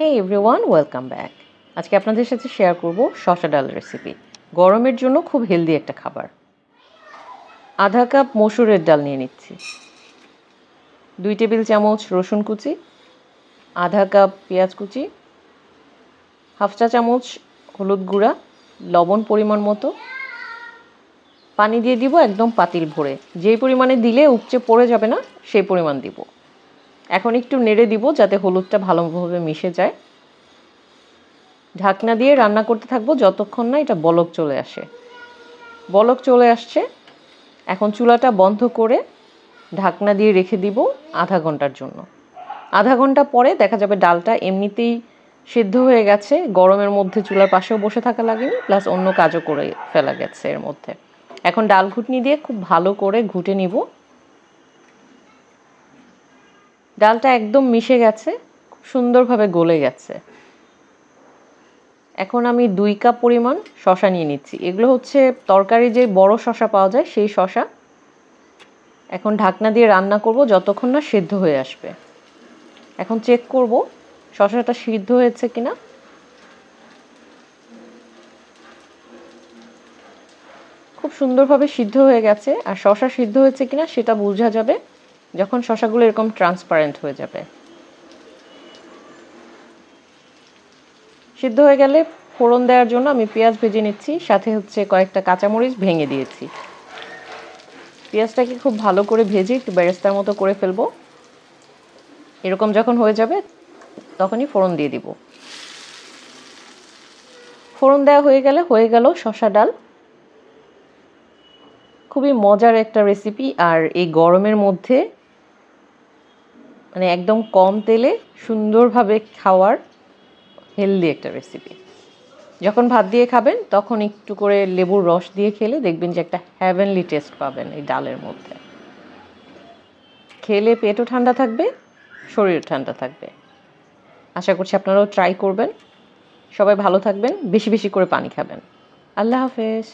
হে everyone welcome back আজকে আপনাদের সাথে শেয়ার করব শসা ডাল রেসিপি গরমের জন্য খুব হেলদি একটা খাবার। আধা কাপ মসুরের ডাল নিয়ে নিচ্ছি। দুই টেবিল চামচ রসুন কুচি, আধা কাপ পেঁয়াজ কুচি, হাফ চা চামচ হলুদ গুঁড়া, লবণ পরিমাণ মতো। পানি দিয়ে দিব একদম পাতিল ভরে। যেই পরিমাণে দিলে উপচে পড়ে যাবে না, সেই পরিমাণ দিব। এখন একটু নেড়ে দিব যাতে হলুদটা ভালোভাবে মিশে যায়। ঢাকনা দিয়ে রান্না করতে থাকব যতক্ষণ না এটা বলক চলে আসে। বলক চলে আসছে। এখন চুলাটা বন্ধ করে ঢাকনা দিয়ে রেখে দিব আধা ঘণ্টার জন্য। আধা ঘণ্টা পরে দেখা যাবে ডালটা এমনিতেই সিদ্ধ হয়ে গেছে, গরমের মধ্যে চুলার পাশেও বসে থাকা লাগেনি, প্লাস অন্য কাজও করে ফেলা গেছে এর মধ্যে। এখন ডাল ঘুটনি দিয়ে খুব ভালো করে ঘুটে নিব। ডালটা একদম মিশে গেছে, খুব সুন্দরভাবে গলে গেছে। এখন আমি দুই কাপ পরিমাণ শশা নিয়ে নিচ্ছি। এগুলো হচ্ছে তরকারি যে বড় শশা পাওয়া যায়, সেই শশা। এখন ঢাকনা দিয়ে রান্না করব যতক্ষণ না সিদ্ধ হয়ে আসবে। এখন চেক করব শশাটা সিদ্ধ হয়েছে কিনা। খুব সুন্দরভাবে সিদ্ধ হয়ে গেছে। আর শশা সিদ্ধ হয়েছে কিনা সেটা বোঝা যাবে। যখন শশাগুলো এরকম ট্রান্সপারেন্ট হয়ে যাবে। সিদ্ধ হয়ে গেলে ফোড়ন দেওয়ার জন্য আমি পেঁয়াজ ভেজে নিচ্ছি, সাথে হচ্ছে কয়েকটা কাঁচামরিচ ভেঙে দিয়েছি। পেঁয়াজটাকে খুব ভালো করে ভেজে একটু বেরেস্তার মতো করে ফেলব। এরকম যখন হয়ে যাবে, তখনই ফোড়ন দিয়ে দিব। ফোড়ন দেওয়া হয়ে গেলে হয়ে গেল শশা ডাল। খুবই মজার একটা রেসিপি আর এই গরমের মধ্যে মানে একদম কম তেলে সুন্দরভাবে খাওয়ার হেলদি একটা রেসিপি যখন ভাত দিয়ে খাবেন, তখন একটু করে লেবুর রস দিয়ে খেলে দেখবেন যে একটা হ্যাভেনলি টেস্ট পাবেন এই ডালের মধ্যে। খেলে পেটও ঠান্ডা থাকবে শরীর ঠান্ডা থাকবে। আশা করছি আপনারাও ট্রাই করবেন। সবাই ভালো থাকবেন, বেশি বেশি করে পানি খাবেন। আল্লাহ হাফেজ।